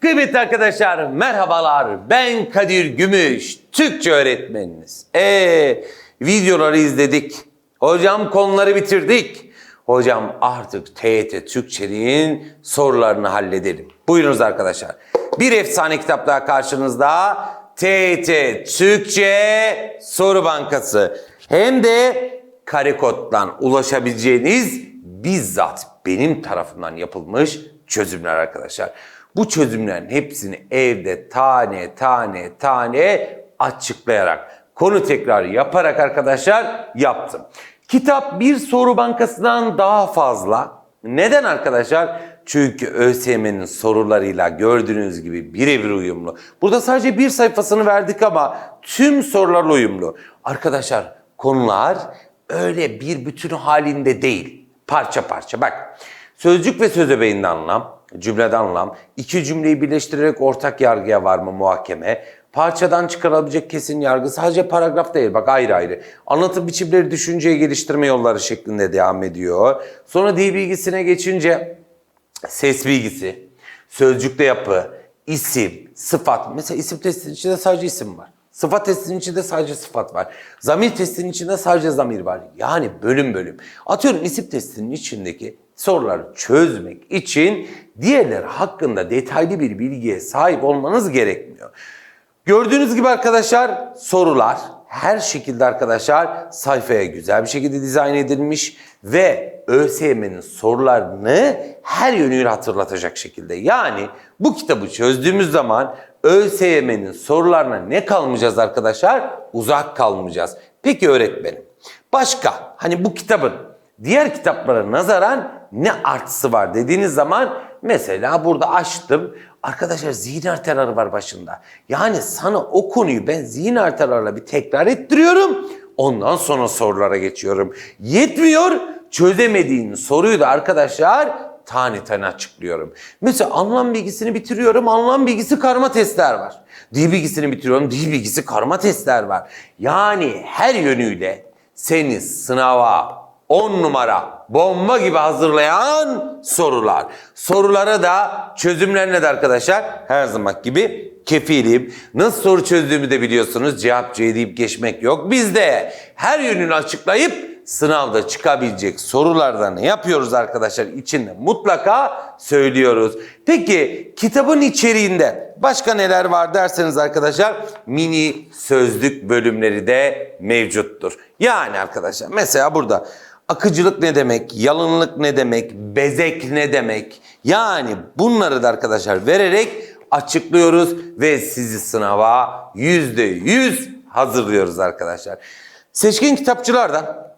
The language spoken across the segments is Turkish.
Kıymetli arkadaşlar merhabalar. Ben Kadir Gümüş, Türkçe öğretmeniniz. Ee, videoları izledik. Hocam konuları bitirdik. Hocam artık TYT Türkçe'nin sorularını halledelim. Buyurunuz arkadaşlar. Bir efsane kitap daha karşınızda. TYT Türkçe Soru Bankası. Hem de kare koddan ulaşabileceğiniz bizzat benim tarafından yapılmış çözümler arkadaşlar. Bu çözümlerin hepsini evde tane tane tane açıklayarak, konu tekrar yaparak arkadaşlar yaptım. Kitap bir soru bankasından daha fazla. Neden arkadaşlar? Çünkü ÖSYM'nin sorularıyla gördüğünüz gibi birebir uyumlu. Burada sadece bir sayfasını verdik ama tüm sorularla uyumlu. Arkadaşlar konular öyle bir bütün halinde değil. Parça parça bak. Sözcük ve söz öbeğinde anlam, cümlede anlam, iki cümleyi birleştirerek ortak yargıya varma muhakeme, parçadan çıkarılabilecek kesin yargı sadece paragraf değil bak ayrı ayrı. Anlatım biçimleri düşünceye geliştirme yolları şeklinde devam ediyor. Sonra dil bilgisine geçince ses bilgisi, sözcükte yapı, isim, sıfat. Mesela isim testinin içinde sadece isim var. Sıfat testinin içinde sadece sıfat var. Zamir testinin içinde sadece zamir var. Yani bölüm bölüm. Atıyorum isim testinin içindeki soruları çözmek için diğerleri hakkında detaylı bir bilgiye sahip olmanız gerekmiyor. Gördüğünüz gibi arkadaşlar sorular her şekilde arkadaşlar sayfaya güzel bir şekilde dizayn edilmiş ve ÖSYM'nin sorularını her yönüyle hatırlatacak şekilde. Yani bu kitabı çözdüğümüz zaman ÖSYM'nin sorularına ne kalmayacağız arkadaşlar? Uzak kalmayacağız. Peki öğretmenim başka hani bu kitabın diğer kitaplara nazaran ne artısı var dediğiniz zaman mesela burada açtım. Arkadaşlar zihin haritaları var başında. Yani sana o konuyu ben zihin haritalarla bir tekrar ettiriyorum. Ondan sonra sorulara geçiyorum. Yetmiyor. Çözemediğin soruyu da arkadaşlar tane tane açıklıyorum. Mesela anlam bilgisini bitiriyorum. Anlam bilgisi karma testler var. Dil bilgisini bitiriyorum. Dil bilgisi karma testler var. Yani her yönüyle seni sınava 10 numara bomba gibi hazırlayan sorular. Sorulara da çözümlerine de arkadaşlar her zaman gibi kefilim. Nasıl soru çözdüğümü de biliyorsunuz. Cevapçı deyip geçmek yok. Biz de her yönünü açıklayıp sınavda çıkabilecek sorulardan ne yapıyoruz arkadaşlar? İçinde mutlaka söylüyoruz. Peki kitabın içeriğinde başka neler var derseniz arkadaşlar mini sözlük bölümleri de mevcuttur. Yani arkadaşlar mesela burada akıcılık ne demek, yalınlık ne demek, bezek ne demek? Yani bunları da arkadaşlar vererek açıklıyoruz ve sizi sınava %100 hazırlıyoruz arkadaşlar. Seçkin kitapçılardan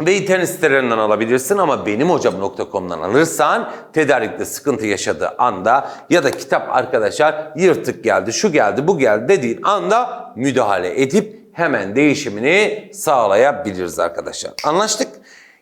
ve internet sitelerinden alabilirsin ama benim hocam.com'dan alırsan tedarikte sıkıntı yaşadığı anda ya da kitap arkadaşlar yırtık geldi, şu geldi, bu geldi dediğin anda müdahale edip hemen değişimini sağlayabiliriz arkadaşlar. Anlaştık?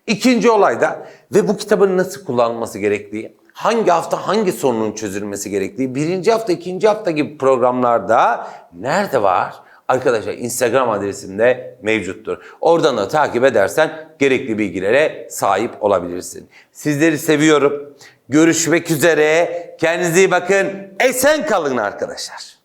İkinci olayda ve bu kitabın nasıl kullanılması gerektiği, hangi hafta hangi sorunun çözülmesi gerektiği, birinci hafta, ikinci hafta gibi programlarda nerede var? Arkadaşlar Instagram adresimde mevcuttur. Oradan da takip edersen gerekli bilgilere sahip olabilirsin. Sizleri seviyorum. Görüşmek üzere. Kendinize iyi bakın. Esen kalın arkadaşlar.